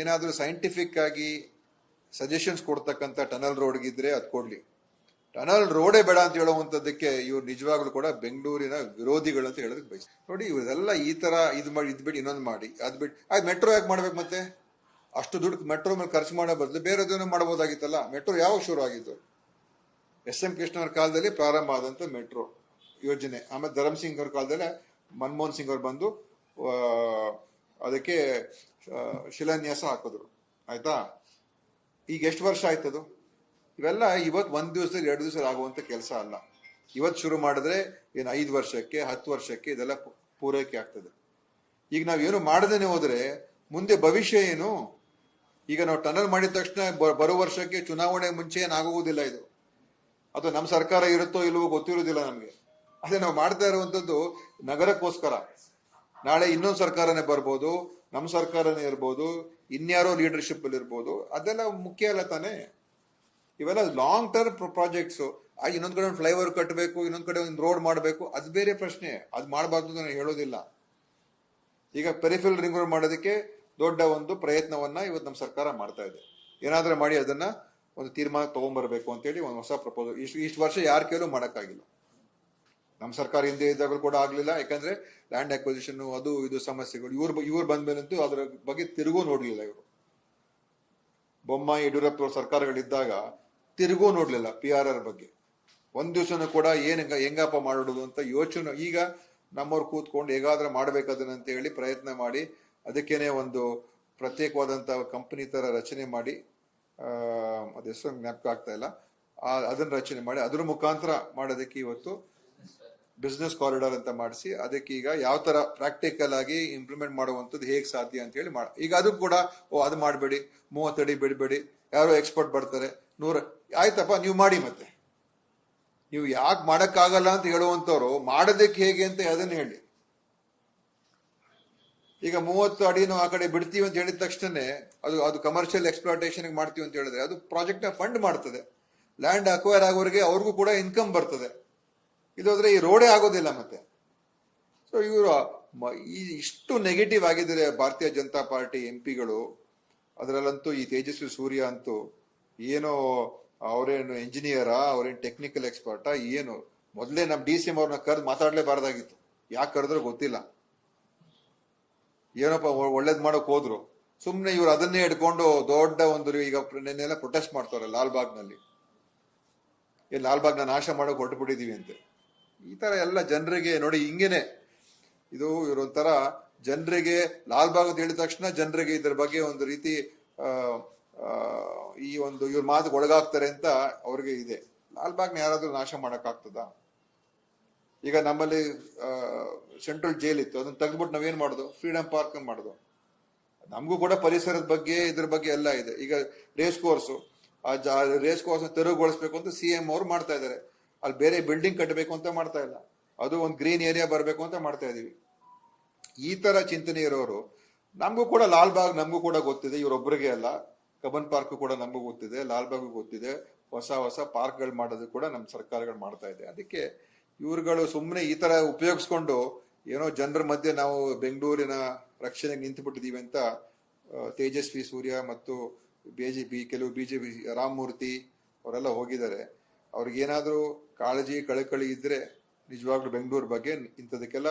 ಏನಾದರೂ ಸೈಂಟಿಫಿಕ್ ಆಗಿ ಸಜೆಷನ್ಸ್ ಕೊಡ್ತಕ್ಕಂಥ ಟನಲ್ ರೋಡ್ಗಿದ್ರೆ ಅದು ಕೊಡ್ಲಿ. ಟನಲ್ ರೋಡೇ ಬೇಡ ಅಂತ ಹೇಳುವಂಥದ್ದಕ್ಕೆ ಇವ್ರು ನಿಜವಾಗ್ಲೂ ಕೂಡ ಬೆಂಗಳೂರಿನ ವಿರೋಧಿಗಳು ಅಂತ ಹೇಳೋದಕ್ಕೆ ಬಯಸ್ ನೋಡಿ ಇವರೆಲ್ಲ ಈ ತರ ಇದು ಮಾಡಿ, ಇದು ಬಿಟ್ಟು ಇನ್ನೊಂದು ಮಾಡಿ, ಅದು ಬಿಟ್ಟು ಆಯ್ತು ಮೆಟ್ರೋ ಯಾಕೆ ಮಾಡ್ಬೇಕು ಮತ್ತೆ? ಅಷ್ಟು ದುಡ್ಡು ಮೆಟ್ರೋ ಮೇಲೆ ಖರ್ಚು ಮಾಡೋ ಬದಲು ಬೇರೆದನ್ನು ಮಾಡ್ಬೋದಾಗಿತ್ತಲ್ಲ ಮೆಟ್ರೋ ಯಾವಾಗ ಶುರು ಆಗಿತ್ತು ಎಸ್ ಎಂ ಕೃಷ್ಣ ಅವ್ರ ಕಾಲದಲ್ಲಿ ಪ್ರಾರಂಭ ಆದಂತ ಮೆಟ್ರೋ ಯೋಜನೆ. ಆಮೇಲೆ ಧರಮ್ ಸಿಂಗ್ ಅವ್ರ ಕಾಲದಲ್ಲಿ ಮನಮೋಹನ್ ಸಿಂಗ್ ಅವ್ರು ಬಂದು ಅದಕ್ಕೆ ಶಿಲಾನ್ಯಾಸ ಹಾಕಿದ್ರು. ಆಯ್ತಾ? ಈಗ ಎಷ್ಟು ವರ್ಷ ಆಯ್ತದು ಇವೆಲ್ಲ ಇವತ್ತು ಒಂದ್ ದಿವಸದಲ್ಲಿ ಎರಡು ದಿವಸ ಆಗುವಂತ ಕೆಲಸ ಅಲ್ಲ. ಇವತ್ತು ಶುರು ಮಾಡಿದ್ರೆ ಏನು ಐದು ವರ್ಷಕ್ಕೆ, ಹತ್ತು ವರ್ಷಕ್ಕೆ ಇದೆಲ್ಲ ಪೂರೈಕೆ ಆಗ್ತದೆ. ಈಗ ನಾವು ಏನು ಮಾಡದೇನೆ ಹೋದ್ರೆ ಮುಂದೆ ಭವಿಷ್ಯ ಏನು? ಈಗ ನಾವು ಟನಲ್ ಮಾಡಿದ ತಕ್ಷಣ ಬರೋ ವರ್ಷಕ್ಕೆ ಚುನಾವಣೆ ಮುಂಚೆ ಏನಾಗುವುದಿಲ್ಲ ಇದು. ಅದು ನಮ್ಮ ಸರ್ಕಾರ ಇರುತ್ತೋ ಇಲ್ಲವೋ ಗೊತ್ತಿರೋದಿಲ್ಲ ನಮಗೆ. ಅದೇ ನಾವು ಮಾಡ್ತಾ ಇರುವಂತದ್ದು ನಗರಕ್ಕೋಸ್ಕರ. ನಾಳೆ ಇನ್ನೊಂದು ಸರ್ಕಾರನೇ ಬರ್ಬೋದು ನಮ್ಮ ಸರ್ಕಾರನೇ ಇರ್ಬೋದು, ಇನ್ಯಾರೋ ಲೀಡರ್ಶಿಪ್ ಅಲ್ಲಿ ಇರ್ಬೋದು, ಅದೆಲ್ಲ ಮುಖ್ಯ ಅಲ್ಲ ತಾನೇ? ಇವೆಲ್ಲ ಲಾಂಗ್ ಟರ್ಮ್ ಪ್ರಾಜೆಕ್ಟ್ಸ್ ಇನ್ನೊಂದ್ ಕಡೆ ಒಂದು ಫ್ಲೈಓವರ್ ಕಟ್ಟಬೇಕು ಇನ್ನೊಂದ್ ಕಡೆ ಒಂದು ರೋಡ್ ಮಾಡಬೇಕು, ಅದು ಬೇರೆ ಪ್ರಶ್ನೆ. ಅದು ಮಾಡಬಾರ್ದು ನಾನು ಹೇಳೋದಿಲ್ಲ. ಈಗ ಪೆರಿಫಿಲ್ ರಿಂಗ್ ರೋಡ್ ಮಾಡೋದಕ್ಕೆ ದೊಡ್ಡ ಒಂದು ಪ್ರಯತ್ನವನ್ನ ಇವತ್ತು ನಮ್ಮ ಸರ್ಕಾರ ಮಾಡ್ತಾ ಇದೆ. ಏನಾದ್ರೂ ಮಾಡಿ ಅದನ್ನ ಒಂದು ತೀರ್ಮಾನ ತಗೊಂಡ್ಬರ್ಬೇಕು ಅಂತೇಳಿ ಒಂದು ಹೊಸ ಪ್ರಪೋಸಲ್ ಇಷ್ಟು ಇಷ್ಟು ವರ್ಷ ಯಾರ ಕೈಲೂ ಮಾಡೋಕ್ಕಾಗಿಲ್ಲ. ನಮ್ಮ ಸರ್ಕಾರ ಹಿಂದೆ ಇದ್ದಾಗಲೂ ಕೂಡ ಆಗ್ಲಿಲ್ಲ. ಯಾಕಂದ್ರೆ ಲ್ಯಾಂಡ್ ಅಕ್ವಿಸಿಷನ್ ಅದು ಇದು ಸಮಸ್ಯೆಗಳು, ಇವ್ರು ಇವ್ರು ಬಂದ್ಮೇಲಂತೂ ಅದರ ಬಗ್ಗೆ ತಿರುಗೂ ನೋಡ್ಲಿಲ್ಲ ಇವರು. ಬೊಮ್ಮಾಯಿ, ಯಡಿಯೂರಪ್ಪ ಸರ್ಕಾರಗಳಿದ್ದಾಗ ತಿರುಗೂ ನೋಡ್ಲಿಲ್ಲ ಪಿ ಆರ್ ಆರ್ ಬಗ್ಗೆ. ಒಂದ್ ದಿವಸನೂ ಕೂಡ ಏನ್ ಹೆಂಗ- ಹೆಂಗಪ್ಪ ಮಾಡೋದು ಅಂತ ಯೋಚನೆ, ಈಗ ನಮ್ಮವ್ರು ಕೂತ್ಕೊಂಡು ಹೇಗಾದ್ರೂ ಮಾಡ್ಬೇಕದನ್ನ ಅಂತ ಹೇಳಿ ಪ್ರಯತ್ನ ಮಾಡಿ, ಅದಕ್ಕೇನೆ ಒಂದು ಪ್ರತ್ಯೇಕವಾದಂತ ಕಂಪನಿ ತರ ರಚನೆ ಮಾಡಿ ಅದ ಹೆಸರು ಜ್ಞಾಪಕ ಆಗ್ತಾ ಇಲ್ಲ. ಅದನ್ನ ರಚನೆ ಮಾಡಿ, ಅದ್ರ ಮುಖಾಂತರ ಮಾಡೋದಕ್ಕೆ ಇವತ್ತು ಬಿಸ್ನೆಸ್ ಕಾರಿಡಾರ್ ಅಂತ ಮಾಡಿಸಿ, ಅದಕ್ಕೆ ಈಗ ಯಾವ ತರ ಪ್ರಾಕ್ಟಿಕಲ್ ಆಗಿ ಇಂಪ್ಲಿಮೆಂಟ್ ಮಾಡುವಂಥದ್ದು ಹೇಗೆ ಸಾಧ್ಯ ಅಂತ ಹೇಳಿ ಮಾಡ, ಈಗ ಅದು ಕೂಡ, ಓ, ಅದು ಮಾಡಬೇಡಿ ಮೂವತ್ತಡಿ ಬಿಡಬೇಡಿ, ಯಾರೋ ಎಕ್ಸ್ಪರ್ಟ್ ಬರ್ತಾರೆ, ನೂರ, ಆಯ್ತಪ್ಪ, ನೀವು ಮಾಡಿ ಮತ್ತೆ. ನೀವು ಯಾಕೆ ಮಾಡೋಕ್ಕಾಗಲ್ಲ ಅಂತ ಹೇಳುವಂಥವ್ರು ಮಾಡೋದಕ್ಕೆ ಹೇಗೆ ಅಂತ ಅದನ್ನು ಹೇಳಿ. ಈಗ ಮೂವತ್ತು ಅಡಿ ಆ ಕಡೆ ಬಿಡ್ತೀವಿ ಅಂತ ಹೇಳಿದ ತಕ್ಷಣ ಅದು ಅದು ಕಮರ್ಷಿಯಲ್ ಎಕ್ಸ್ಪ್ಲಾಟೇಷನ್ಗೆ ಮಾಡ್ತೀವಿ ಅಂತ ಹೇಳಿದ್ರೆ ಅದು ಪ್ರಾಜೆಕ್ಟ್ನ ಫಂಡ್ ಮಾಡ್ತದೆ. ಲ್ಯಾಂಡ್ ಅಕ್ವೈರ್ ಆಗೋರಿಗೆ ಅವ್ರಿಗೂ ಕೂಡ ಇನ್ಕಮ್ ಬರ್ತದೆ. ಇಲ್ಲೋದ್ರೆ ಈ ರೋಡೇ ಆಗೋದಿಲ್ಲ ಮತ್ತೆ. ಸೊ ಇವರು ಈ ಇಷ್ಟು ನೆಗೆಟಿವ್ ಆಗಿದ್ದಾರೆ ಭಾರತೀಯ ಜನತಾ ಪಾರ್ಟಿ ಎಂ ಪಿಗಳು ಅದರಲ್ಲಂತೂ ಈ ತೇಜಸ್ವಿ ಸೂರ್ಯ ಅಂತೂ ಏನೋ ಅವರೇನು ಇಂಜಿನಿಯರಾ ಅವ್ರೇನು ಟೆಕ್ನಿಕಲ್ ಎಕ್ಸ್ಪರ್ಟಾ ಏನು, ಮೊದಲೇ ನಮ್ಮ ಡಿ ಸಿ ಎಂ ಅವ್ರನ್ನ ಕರೆದು ಮಾತಾಡಲೇಬಾರ್ದಾಗಿತ್ತು. ಯಾಕೆ ಕರೆದ್ರು ಗೊತ್ತಿಲ್ಲ. ಏನಪ್ಪ ಒಳ್ಳೇದು ಮಾಡೋಕೆ ಹೋದ್ರು. ಸುಮ್ನೆ ಇವ್ರು ಅದನ್ನೇ ಹಿಡ್ಕೊಂಡು ದೊಡ್ಡ ಒಂದು ಈಗ ನೆನ್ನೆಲ್ಲ ಪ್ರೊಟೆಸ್ಟ್ ಮಾಡ್ತಾರೆ ಲಾಲ್ಬಾಗ್ನಲ್ಲಿ. ಲಾಲ್ಬಾಗ್ನ ನಾಶ ಮಾಡೋಕೆ ಹೊರಟು ಬಿಟ್ಟಿದೀವಿ ಅಂತೆ. ಈ ತರ ಎಲ್ಲ ಜನರಿಗೆ ನೋಡಿ ಹಿಂಗೇನೆ. ಇದು ಇವ್ರೊಂಥರ ಜನರಿಗೆ ಲಾಲ್ಬಾಗ್ ಅಂತ ಹೇಳಿದ ತಕ್ಷಣ ಜನರಿಗೆ ಇದ್ರ ಬಗ್ಗೆ ಒಂದು ರೀತಿ ಈ ಒಂದು ಇವ್ರ ಮಾತಿಗೆ ಒಳಗಾಗ್ತಾರೆ ಅಂತ ಅವ್ರಿಗೆ ಇದೆ. ಲಾಲ್ಬಾಗ್ನ ಯಾರಾದ್ರೂ ನಾಶ ಮಾಡಕ್ ಆಗ್ತದ ಈಗ ನಮ್ಮಲ್ಲಿ ಸೆಂಟ್ರಲ್ ಜೈಲ್ ಇತ್ತು. ಅದನ್ನ ತೆಗೆದ್ಬಿಟ್ಟು ನಾವೇನ್ ಮಾಡೋದು? ಫ್ರೀಡಂ ಪಾರ್ಕ್ ಮಾಡೋದು. ನಮಗೂ ಕೂಡ ಪರಿಸರದ ಬಗ್ಗೆ, ಇದ್ರ ಬಗ್ಗೆ ಎಲ್ಲ ಇದೆ. ಈಗ ರೇಸ್ ಕೋರ್ಸ್. ಆ ರೇಸ್ ಕೋರ್ಸ್ ತೆರವುಗೊಳಿಸ್ಬೇಕು ಅಂತ ಸಿ ಎಂ ಅವರು ಮಾಡ್ತಾ ಇದ್ದಾರೆ. ಅಲ್ಲಿ ಬೇರೆ ಬಿಲ್ಡಿಂಗ್ ಕಟ್ಟಬೇಕು ಅಂತ ಮಾಡ್ತಾ ಇಲ್ಲ. ಅದು ಒಂದು ಗ್ರೀನ್ ಏರಿಯಾ ಬರಬೇಕು ಅಂತ ಮಾಡ್ತಾ ಇದೀವಿ. ಈ ತರ ಚಿಂತನೆ ಇರೋರು, ನಮಗೂ ಕೂಡ ಲಾಲ್ಬಾಗ್ ನಮಗೂ ಕೂಡ ಗೊತ್ತಿದೆ ಇವರೊಬ್ಬರಿಗೆ ಅಲ್ಲ. ಕಬನ್ ಪಾರ್ಕ್ ಕೂಡ ನಮಗೂ ಗೊತ್ತಿದೆ ಲಾಲ್ಬಾಗ್ ಗೊತ್ತಿದೆ. ಹೊಸ ಹೊಸ ಪಾರ್ಕ್ಗಳು ಮಾಡೋದು ಕೂಡ ನಮ್ಮ ಸರ್ಕಾರಗಳು ಮಾಡ್ತಾ ಇದೆ. ಅದಕ್ಕೆ ಇವ್ರುಗಳು ಸುಮ್ಮನೆ ಈ ತರ ಉಪಯೋಗಿಸ್ಕೊಂಡು ಏನೋ ಜನರ ಮಧ್ಯೆ ನಾವು ಬೆಂಗಳೂರಿನ ರಕ್ಷಣೆಗೆ ನಿಂತು ಬಿಟ್ಟಿದೀವಿ ಅಂತ ತೇಜಸ್ವಿ ಸೂರ್ಯ ಮತ್ತು ಬಿಜೆಪಿ ಕೆಲವು ಬಿಜೆಪಿ ರಾಮಮೂರ್ತಿ ಅವರೆಲ್ಲ ಹೋಗಿದ್ದಾರೆ. ಅವ್ರಿಗೇನಾದ್ರೂ ಕಾಳಜಿ ಕಳಕಳಿ ಇದ್ರೆ ನಿಜವಾಗ್ಲೂ ಬೆಂಗಳೂರು ಬಗ್ಗೆ ಇಂಥದಕ್ಕೆಲ್ಲ